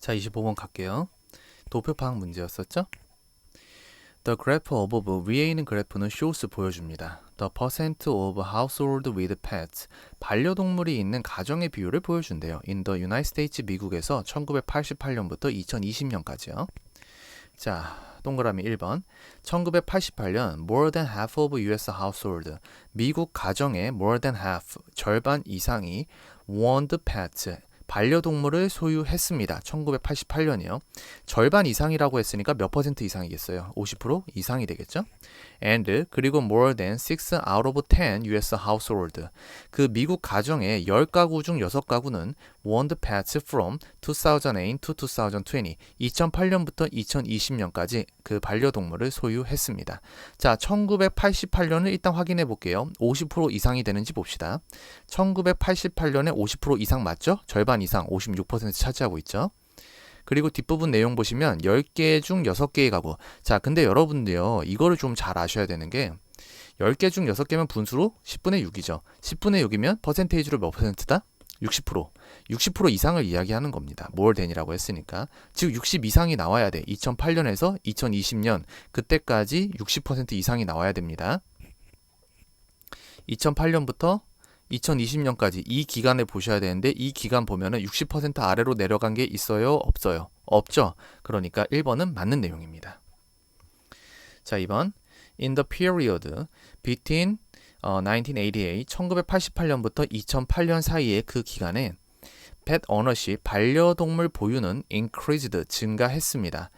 자, 25번 갈게요. 도표 파악 문제였었죠? The graph above 위에 있는 그래프는 shows 보여줍니다. The percent of household with pets 반려동물이 있는 가정의 비율을 보여준대요. In the United States 미국에서 1988년부터 2020년까지요. 자, 동그라미 1번. 1988년 more than half of US household 미국 가정의 more than half 절반 이상이 owned pets 반려동물을 소유했습니다. 1988년이요. 절반 이상이라고 했으니까 몇 퍼센트 이상이겠어요? 50% 이상이 되겠죠? And 그리고 more than 6 out of 10 US household 그 미국 가정의 10가구 중 6가구는 owned pets from 2008 to 2020 2008년부터 2020년까지 그 반려동물을 소유했습니다. 자, 1988년을 일단 확인해 볼게요. 50% 이상이 되는지 봅시다. 1988년에 50% 이상 맞죠? 절반 이상 56% 차지하고 있죠. 그리고 뒷부분 내용 보시면 10개 중 6개의 가구. 자, 근데 여러분들요. 이거를 좀 잘 아셔야 되는 게 10개 중 6개면 분수로 10분의 6이죠. 10분의 6이면 퍼센테이지로 몇 퍼센트다? 60%. 60% 이상을 이야기하는 겁니다. more than이라고 했으니까. 즉 60 이상이 나와야 돼. 2008년에서 2020년 그때까지 60% 이상이 나와야 됩니다. 2008년부터 2020년까지 이 기간을 보셔야 되는데 이 기간 보면은 60% 아래로 내려간 게 있어요? 없어요? 없죠. 그러니까 1번은 맞는 내용입니다. 자, 2번. In the period between 어, 1988, 1988년부터 2008년 사이의 그 기간에 pet ownership, 반려동물 보유는 increased, 증가했습니다.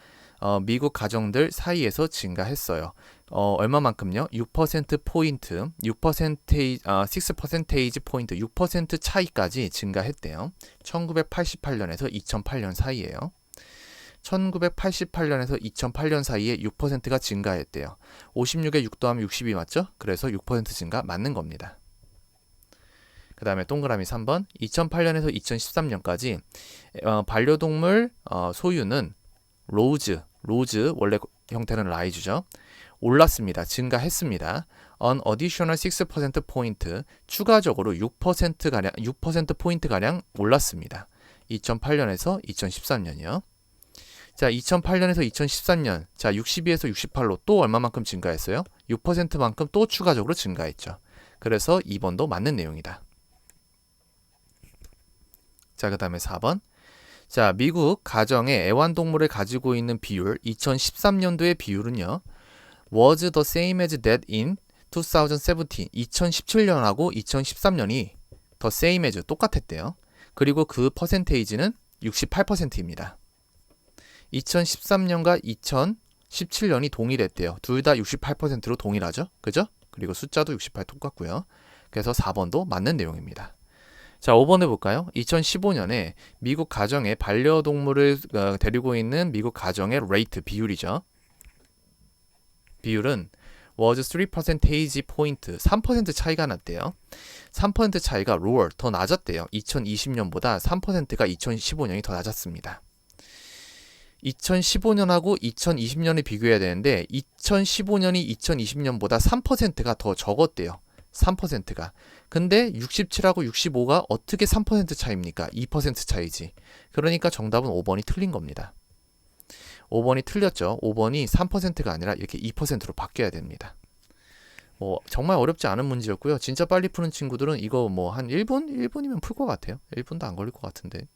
어, 미국 가정들 사이에서 증가했어요. 어, 얼마만큼요? 6%포인트, 6%, 아, 6% 포인트, 6% 차이까지 증가했대요. 1988년에서 2008년 사이에요. 1988년에서 2008년 사이에 6%가 증가했대요. 56에 6 더하면 60이 맞죠? 그래서 6% 증가 맞는 겁니다. 그 다음에 동그라미 3번 2008년에서 2013년까지 어, 반려동물 어, 소유는 로즈, 로즈 원래 형태는 라이즈죠. 올랐습니다. 증가했습니다. on additional 6% 포인트 추가적으로 6% 가량 6% 포인트 가량 올랐습니다. 2008년에서 2013년이요. 자, 2008년에서 2013년. 자, 62에서 68로 또 얼마만큼 증가했어요? 6%만큼 또 추가적으로 증가했죠. 그래서 2번도 맞는 내용이다. 자, 그 다음에 4번. 자, 미국 가정의 애완동물을 가지고 있는 비율 2013년도의 비율은요. was the same as that in 2017. 2017년하고 2013년이 the same as 똑같았대요. 그리고 그 퍼센테이지는 68%입니다. 2013년과 2017년이 동일했대요. 둘 다 68%로 동일하죠? 그죠? 그리고 숫자도 68 똑같고요. 그래서 4번도 맞는 내용입니다. 자, 5번 해볼까요? 2015년에 미국 가정에 반려동물을 어, 데리고 있는 미국 가정의 레이트 비율이죠. 비율은 was 3% 포인트 3% 차이가 났대요. 3% 차이가 lower 더 낮았대요. 2020년보다 3%가 2015년이 더 낮았습니다. 2015년하고 2020년을 비교해야 되는데 2015년이 2020년보다 3%가 더 적었대요. 3%가. 근데 67하고 65가 어떻게 3% 차이입니까? 2% 차이지. 그러니까 정답은 5번이 틀린 겁니다. 5번이 틀렸죠. 5번이 3%가 아니라 이렇게 2%로 바뀌어야 됩니다. 뭐 정말 어렵지 않은 문제였고요. 진짜 빨리 푸는 친구들은 이거 뭐 한 1분? 1분이면 풀 것 같아요. 1분도 안 걸릴 것 같은데.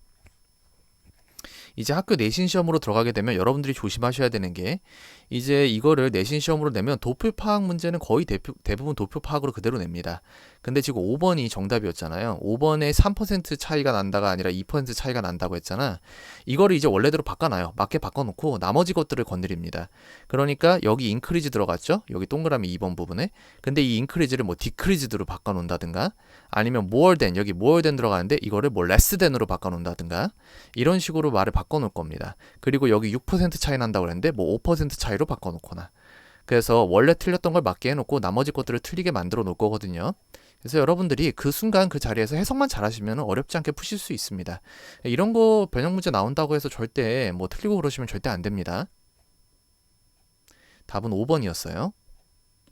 이제 학교 내신 시험으로 들어가게 되면 여러분들이 조심하셔야 되는 게 이제 이거를 내신 시험으로 내면 도표 파악 문제는 거의 대표, 대부분 도표 파악으로 그대로 냅니다. 근데 지금 5번이 정답이었잖아요. 5번에 3% 차이가 난다가 아니라 2% 차이가 난다고 했잖아. 이거를 이제 원래대로 바꿔놔요. 맞게 바꿔놓고 나머지 것들을 건드립니다. 그러니까 여기 인크리즈 들어갔죠? 여기 동그라미 2번 부분에. 근데 이 인크리즈를 뭐 디크리즈드로 바꿔놓는다든가 아니면 more than 여기 more than 들어가는데 이거를 뭐 less than으로 바꿔놓는다든가 이런 식으로 말을 바꿔놓을 겁니다. 그리고 여기 6% 차이 난다고 그랬는데 뭐 5% 차이로 바꿔놓거나 그래서 원래 틀렸던 걸 맞게 해놓고 나머지 것들을 틀리게 만들어 놓을 거거든요. 그래서 여러분들이 그 순간 그 자리에서 해석만 잘하시면 어렵지 않게 푸실 수 있습니다. 이런 거 변형 문제 나온다고 해서 절대 뭐 틀리고 그러시면 절대 안 됩니다. 답은 5번이었어요.